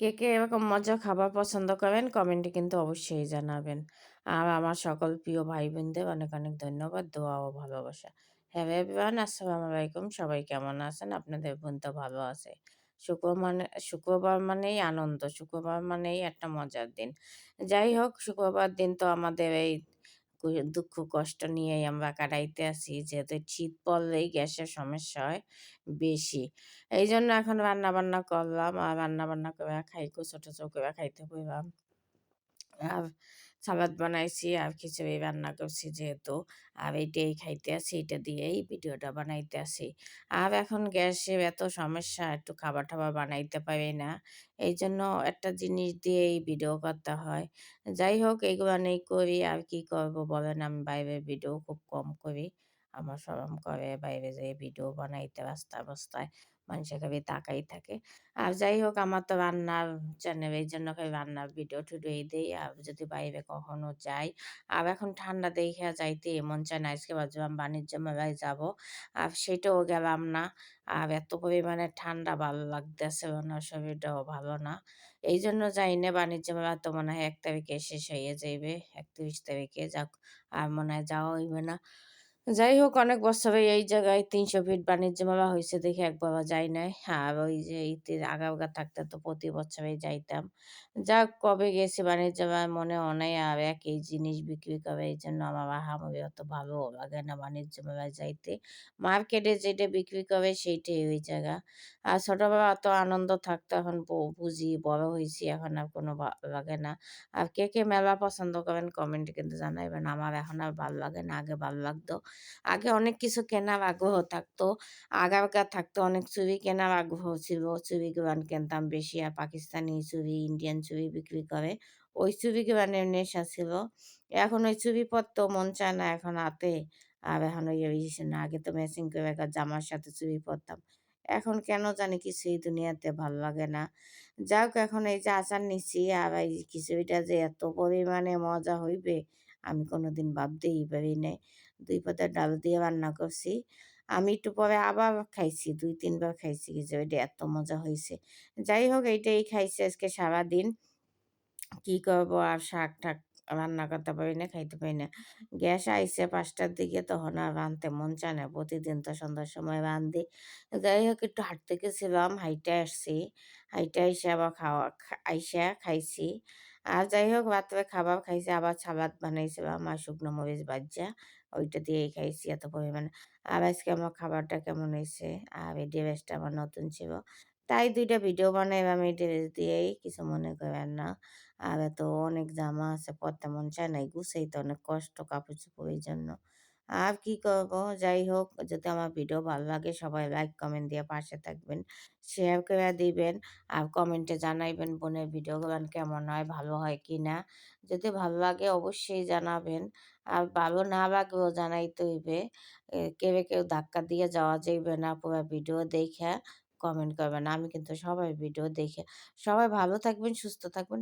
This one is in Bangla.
কে, কে এরকম মজা খাবার পছন্দ করেন কমেন্টে কিন্তু অবশ্যই জানাবেন। আর আমার সকল প্রিয় ভাই-বোনদের অনেক, অনেক ধন্যবাদ, দোয়া ও ভালোবাসা। হ্যালো এভরিওয়ান আসসালামু আলাইকুম। সবাই কেমন আছেন? আপনাদের বোন তো ভালো আছে। শুক্র মানে শুক্রবার মানেই আনন্দ। শুক্রবার মানেই একটা মজার দিন। যাই হোক শুক্রবার দিন তো আমাদের এই দুঃখ কষ্ট নিয়েই আমরা কাটাইতে আসি যেহেতু শীত পড়লেই গ্যাসের সমস্যা হয় বেশি। এই জন্য এখন রান্না-বান্না করলাম। আর রান্না-বান্না করে খাইকো ছোট, ছোট করে খাইতে বইলাম। আর সালাদ বানাইছি, আর খিচুড়ি রান্না করছি যেহেতু। আর এইটাই খাইতে আসি, এইটা দিয়েই ভিডিওটা বানাইতে আসি আর এখন গ্যাসের এত সমস্যা, একটু খাবার-টাবার বানাইতে পারি না। এই জন্য একটা জিনিস দিয়েই ভিডিও করতে হয়। যাই হোক, এগুলো নেই করি, আর কি করব বলেন? আমি বাইরের ভিডিও খুব কম করি। আমার শরম করে বাইরে যেয়ে ভিডিও বানাইতে রাস্তায়-বাস্তায়। মানুষে খালি তাকাই থাকে। আর যাই হোক আমার তো রান্নার চ্যানেল এইজন্য খালি রান্নার ভিডিও-টিডিওই দেই। আর যদি বাইরে কখনো যাই আর এখন ঠান্ডা দেইখা যাইতে মন চায় না। আজকে ভাবছিলাম বাণিজ্য মেলায় যাব। আর সেটাও গেলাম না। আর এত পরিমাণে ঠান্ডা ভালো লাগতেছে না, শরীরটাও ভালো না। এইজন্য যাই না বাণিজ্য মেলা তো মনে হয় এক তারিখে শেষ হয়ে যাইবে। ৩১ তারিখে যাক আর মনে হয় যাওয়া হইবে না। যাই হোক অনেক বছরে এই জায়গায় ৩০০ ফিট বাণিজ্য মেলা হয়েছে দেখে একবারও যাই নাই। আর ওই যে ঈদের আগা-আগা থাকতে তো প্রতি বছরেই যাইতাম। যাক কবে গেছি বাণিজ্য মেলায় মনেও নাই আর একই জিনিস বিক্রি করে এই জন্য আমার আহামরি অত ভালোও লাগে না বাণিজ্য মেলায় যাইতে। মার্কেটে যেটা বিক্রি করে সেইটাই ওই জায়গা। আর ছোটবেলায় অত আনন্দ থাকতো এখন বুঝি বড় হয়েছি এখন আর কোনো ভালো লাগে না। আর কে, কে মেলা পছন্দ করেন কমেন্টে কিন্তু জানাইবেন। আমার এখন আর ভালো লাগে না, আগে ভালো লাগতো। আগে অনেক কিছু কেনার আগ্রহ থাকতো। আগারকার থাকতো অনেক চুড়ি কেনার আগ্রহ ছিল। চুড়িগুলান কিনতাম বেশি আর পাকিস্তানি চুড়ি, ইন্ডিয়ান চুড়ি বিক্রি করে। ওই চুড়িগুলানের নেশা ছিল। এখন ওই চুড়ি পরতেও মন চায় না এখন হাতে। আর এখন ওই না আগে তো ম্যাচিং করে জামার সাথে চুড়ি পরতাম। এখন কেন জানি কিছুই দুনিয়াতে ভালো লাগে না। যাক এখন এই যে আচার নিচ্ছি আর এই খিচুড়িটা যে এত পরিমাণে মজা হইবে আমি কোনোদিন ভাবতেই পারি নাই। দুই পাতা ডাল দিয়ে রান্না করছি। আমি একটু পরে আবার খাইছি। ২-৩ বার খাইছি যে এত মজা হয়েছে যাই হোক, এইটাই খাইছি আজকে সারাদিন। কি করব আর শাক-টাক রান্না করতে পারি না, খাইতে পারি না। গ্যাস আইসে পাঁচটার দিকে তখন আর রাঁধতে মন চায় না। প্রতিদিন তো সন্ধ্যার সময় রান্ধি। যাই হোক একটু হাঁটতে গেছিলাম, হাইটে আসছি। হাইটে আইসে আবার খাওয়া আইসা খাইছি। আর যাই হোক রাত্রে খাবার খাইছি আবার সালাদ বানাইছিলাম আর শুকনো মরিচ ভাজা। ওইটা দিয়েই খাইছি এত পরিমাণে। আর আজকে আমার খাবারটা কেমন হইছে আর এই ড্রেসটা আমার নতুন ছিল। তাই দুইটা ভিডিও বানাইলাম এই ড্রেস দিয়েই কিছু মনে কইরেন না। আর এত অনেক জামা আছে পরতে মন চায় নাই। গুছাইতে অনেক কষ্ট কাপড়-চোপড় এইজন্য। আর কি করব? যাই হোক যদি আমার ভিডিও ভালো লাগে সবাই লাইক, কমেন্ট দিয়ে পাশে থাকবেন। শেয়ার করে দিবেন। আর কমেন্টে জানাইবেন বোনের ভিডিওগুলো কেমন হয়, ভালো হয় কিনা। যদি ভালো লাগে অবশ্যই জানাবেন। আর ভালো না লাগলেও জানাইতে হইবে। কেউ, কেউ ধাক্কা দিয়ে যাওয়া যাইবে না। পুরো ভিডিও দেইখা কমেন্ট করবেন। আমি কিন্তু সবাই ভিডিও দেখে সবাই ভালো থাকবেন, সুস্থ থাকবেন।